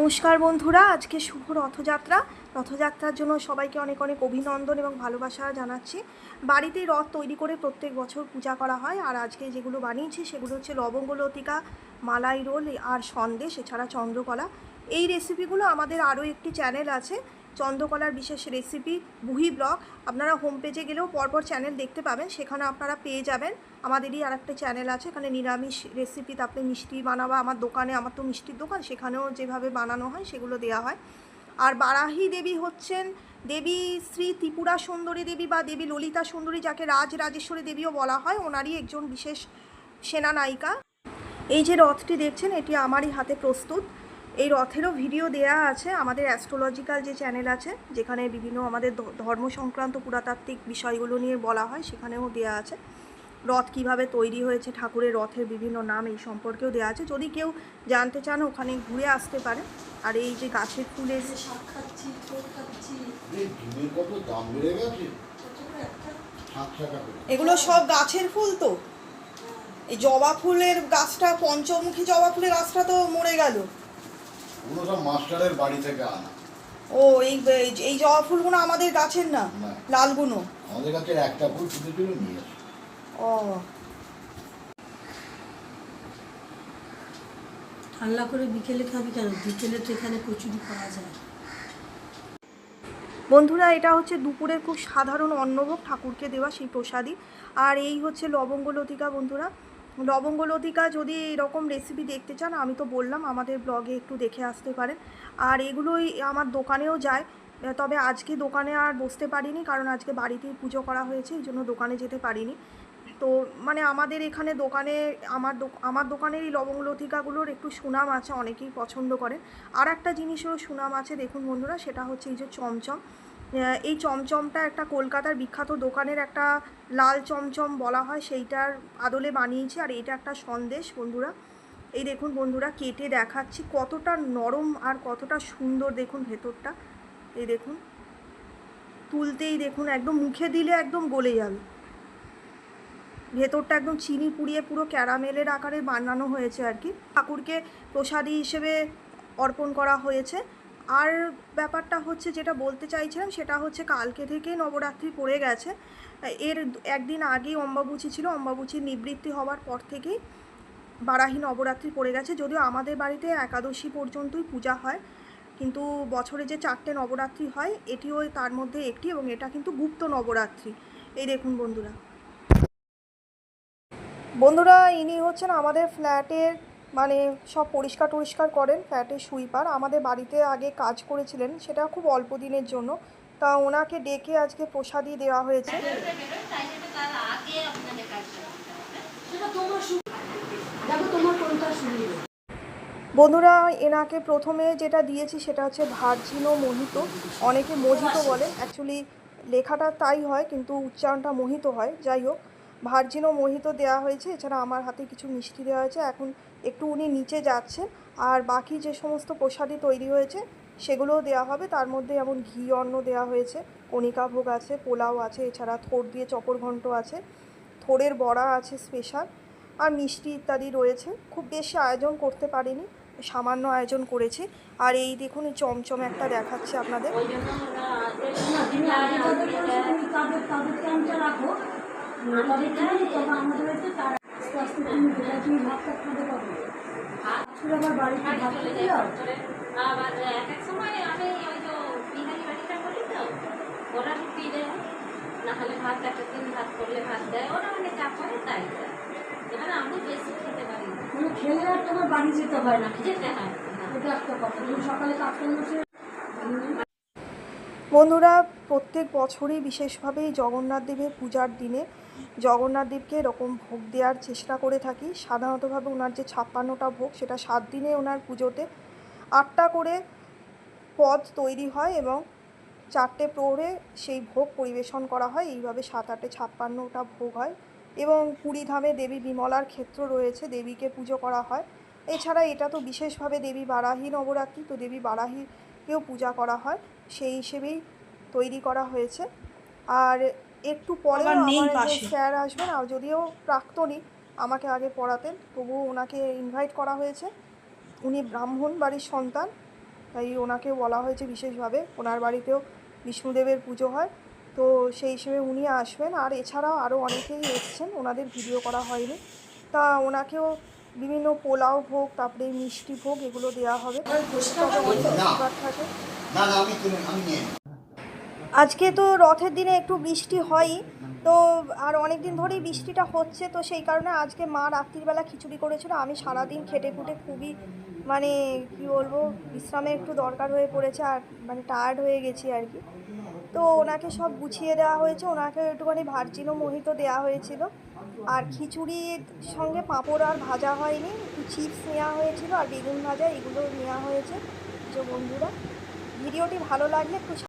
নমস্কার বন্ধুরা, আজকে শুভ রথযাত্রা। রথযাত্রার জন্য সবাইকে অনেক অনেক অভিনন্দন এবং ভালোবাসা জানাচ্ছি। বাড়িতে রথ তৈরি করে প্রত্যেক বছর পূজা করা হয় আর আজকে যেগুলো বানিয়েছি সেগুলো হচ্ছে লবঙ্গলতিকা মালাই রোল আর সন্দেশ, এছাড়া চন্দ্রকলা। এই রেসিপিগুলো আমাদের আরও একটি চ্যানেল আছে। চন্দ্রকলার বিশেষ রেসিপি বুহি ব্লগ আপনারা হোম পেজে গেলেও পরপর চ্যানেল দেখতে পাবেন। সেখানে আপনারা পেয়ে যাবেন। আমাদেরই আর একটা চ্যানেল আছে, এখানে নিরামিষ রেসিপি তারপরে মিষ্টি বানাবা। আমার দোকানে, আমার তো মিষ্টির দোকান, সেখানেও যেভাবে বানানো হয়, সেগুলো দেওয়া হয়। আর বারাহি দেবী হচ্ছেন, দেবী শ্রী ত্রিপুরা সুন্দরী দেবী বা দেবী ললিতা সুন্দরী, যাকে রাজ রাজেশ্বরী দেবীও বলা হয়, ওনারই একজন বিশেষ সেনানায়িকা। এই যে রথটি দেখছেন, এটি আমারই হাতে প্রস্তুত। এই রথেরও ভিডিও দেয়া আছে। আমাদের অ্যাস্ট্রোলজিক্যাল যে চ্যানেল আছে যেখানে বিভিন্ন আমাদের ধ- ধর্ম সংক্রান্ত পুরাতাত্ত্বিক বিষয়গুলো নিয়ে বলা হয় সেখানেও দেয়া আছে। রথ কীভাবে তৈরি হয়েছে ঠাকুরের রথের বিভিন্ন নাম এই সম্পর্কেও দেওয়া আছে। যদি কেউ জানতে চান ওখানে ঘুরে আসতে পারে আর এই যে গাছের ফুলের এগুলো সব গাছের ফুল তো? এই জবা ফুলের গাছটা পঞ্চমুখী জবা ফুলের গাছটা তো মরে গেল। ওগুলো সব মাস্টারের বাড়ি থেকে আনা। ও এই এই জবা ফুলগুলো আমাদের গাছের না। লালগুলো আমাদের কাছে একটা ফুল ফুটেছিল নিয়ে আসে ও। ঠান্ডা করে বিকেলে খাবি কেন? বিকেলে তো এখানে কচুরি পাওয়া যায়। বন্ধুরা এটা হচ্ছে দুপুরের খুব সাধারণ অন্নভোগ ঠাকুরকে দেওয়া সেই প্রসাদই। আর এই হচ্ছে লবঙ্গ লতিকা বন্ধুরা। লবঙ্গ লতিকা যদি এরকম রেসিপি দেখতে চান, আমি তো বললাম আমাদের ব্লগে একটু দেখে আসতে পারেন। আর এগুলোই আমার দোকানেও যায়। তবে আজকে দোকানে আর বসতে পারিনি, কারণ আজকে বাড়িতেই পুজো করা হয়েছে, এই জন্য দোকানে যেতে পারিনি। তো মানে আমাদের এখানে দোকানে আমার আমার দোকানের এই লবঙ্গ লতিকাগুলোর একটু সুনাম আছে, অনেকেই পছন্দ করেন। আর একটা জিনিসেরও সুনাম আছে, দেখুন বন্ধুরা, সেটা হচ্ছে এই যে চমচম। এই চমচমটা একটা কলকাতার বিখ্যাত দোকানের একটা লাল চমচম বলা হয়, সেইটার আদলে বানিয়েছি, আর এটা একটা সন্দেশ বন্ধুরা। এই দেখুন বন্ধুরা, কেটে দেখাচ্ছি কতটা নরম আর কতটা সুন্দর, দেখুন ভেতরটা। এই দেখুন, তুলতেই দেখুন, একদম মুখে দিলে একদম গলে যাবে। ভেতরটা একদম চিনি পুড়িয়ে পুরো ক্যারামেলের আকারে বানানো হয়েছে আর কি। ঠাকুরকে প্রসাদী হিসেবে অর্পণ করা হয়েছে। আর ব্যাপারটা হচ্ছে যেটা বলতে চাইছিলাম সেটা হচ্ছে কালকে থেকে নবরাত্রি পড়ে গেছে। এর একদিন আগেই অম্বাবুচি ছিল, অম্বাবুচির নিবৃত্তি হওয়ার পর থেকেই বারাহি নবরাত্রি পড়ে গেছে। যদিও আমাদের বাড়িতে একাদশী পর্যন্তই পূজা হয়, কিন্তু বছরে যে চারটে নবরাত্রি হয়, এটিও তার মধ্যে একটি এবং এটা কিন্তু গুপ্ত নবরাত্রি। এই দেখুন বন্ধুরা। বন্ধুরা, ইনি হচ্ছেন আমাদের ফ্ল্যাটের মানে সব পরিষ্কার টরিষ্কার করেন ফ্ল্যাটের সুইপার। আমাদের বাড়িতে আগে কাজ করেছিলেন, সেটা খুব অল্প দিনের জন্য। তা ওনাকে ডেকে আজকে প্রসাদি দেওয়া হয়েছে। বন্ধুরা, এনাকে প্রথমে যেটা দিয়েছি সেটা হচ্ছে ভার্জিনো মোহিত। অনেকে মোহিত বলে। অ্যাকচুয়ালি লেখাটা তাই হয়, কিন্তু উচ্চারণটা মোহিত হয়। যাই হোক ভার্জিনো মোহিত দেওয়া হয়েছে, এছাড়া আমার হাতে কিছু মিষ্টি দেওয়া হয়েছে, এখন একটু উনি নিচে যাচ্ছেন, আর বাকি যে সমস্ত প্রসাদী তৈরি হয়েছে, সেগুলোও দেওয়া হবে, তার মধ্যে যেমন ঘি অন্ন দেওয়া হয়েছে, কণিকা ভোগ আছে, পোলাও আছে, এছাড়া থোর দিয়ে চপর ঘন্ট আছে থোড়ের বড়া আছে স্পেশাল, আর মিষ্টি ইত্যাদি রয়েছে, খুব বেশি আয়োজন করতে পারিনি, সামান্য আয়োজন করেছি, আর এই দেখুন চমচম একটা দেখাচ্ছে আপনাদের। না তুমি আগে যাদের করেছ তুমি তাদের তাদের টাইমটা রাখো তবে আমাদের হচ্ছে তার আস্তে আস্তে তুমি যেটা তুমি ভাবটা খাবে কবে আজকে আবার বাড়িতে ভাত খেতে যাও? আবার এক এক সময় আমি ওই যে বিহারি বাড়িটা করি তো ওরা রুটি দেয় না হলে ভাত একটা দিন ভাত করলে ভাত দেয় ওরা মানে চা করে তাই দেয়। এবার আমি বেশি খেতে পারি না। তুমি খেলে আর তোমার বাড়ি যেতে হয় না। যেতে হয়। এটা একটা কথা। তুমি সকালে কাজ করলে বন্ধুরা, প্রত্যেক বছরই বিশেষভাবে জগন্নাথ দেবের পূজার দিনে জগন্নাথ দেবকে এরকম ভোগ দেওয়ার চেষ্টা করে থাকি। সাধারণতভাবে ওনার যে ছাপ্পান্নটা ভোগ, সেটা সাত দিনে ওনার পুজোতে আটটা করে পদ তৈরি হয় এবং চারটে প্রহরে সেই ভোগ পরিবেশন করা হয়। এইভাবে সাত আটে ছাপ্পান্নটা ভোগ হয় এবং পুরীধামে দেবী বিমলার ক্ষেত্র রয়েছে, দেবীকে পুজো করা হয়। এছাড়া এটা তো বিশেষভাবে দেবী বারাহী নবরাত্রি, তো দেবী বারাহীকেও পূজা করা হয় সেই হিসেবেই তৈরি করা হয়েছে। আর একটু পরে আমার স্যার আসবেন আর যদিও প্রাক্তনই আমাকে আগে পড়াতেন তবুও ওনাকে ইনভাইট করা হয়েছে। উনি ব্রাহ্মণ বাড়ির সন্তান তাই ওনাকে বলা হয়েছে বিশেষভাবে। ওনার বাড়িতেও বিষ্ণুদেবের পুজো হয়। তো সেই হিসেবে উনি আসবেন। আর এছাড়াও আরও অনেকেই এসছেন ওনাদের ভিডিও করা হয়নি। তা ওনাকেও বিভিন্ন পোলাও ভোগ তারপরে মিষ্টি ভোগ এগুলো দেওয়া হবে। থাকে। আজকে তো রথের দিনে একটু বৃষ্টি হয়ই তো আর অনেক দিন ধরেই বৃষ্টিটা হচ্ছে তো সেই কারণে আজকে মা রাত্রিবেলা খিচুড়ি করেছিল। আমি সারাদিন খেটে খুটে খুবই মানে কি বলব বিশ্রামে একটু দরকার হয়ে পড়েছে আর মানে টায়ার্ড হয়ে গেছি আর কি। তো ওনাকে সব গুছিয়ে দেওয়া হয়েছে। ওনাকে একটুখানি ভার্জিনো মোহিত দেওয়া হয়েছিল। আর খিচুড়ির সঙ্গে পাঁপড় আর ভাজা হয়নি। চিপস নেওয়া হয়েছিল আর বেগুন ভাজা এগুলো নেওয়া হয়েছে। যে বন্ধুরা, ভিডিওটি ভালো লাগলে একটু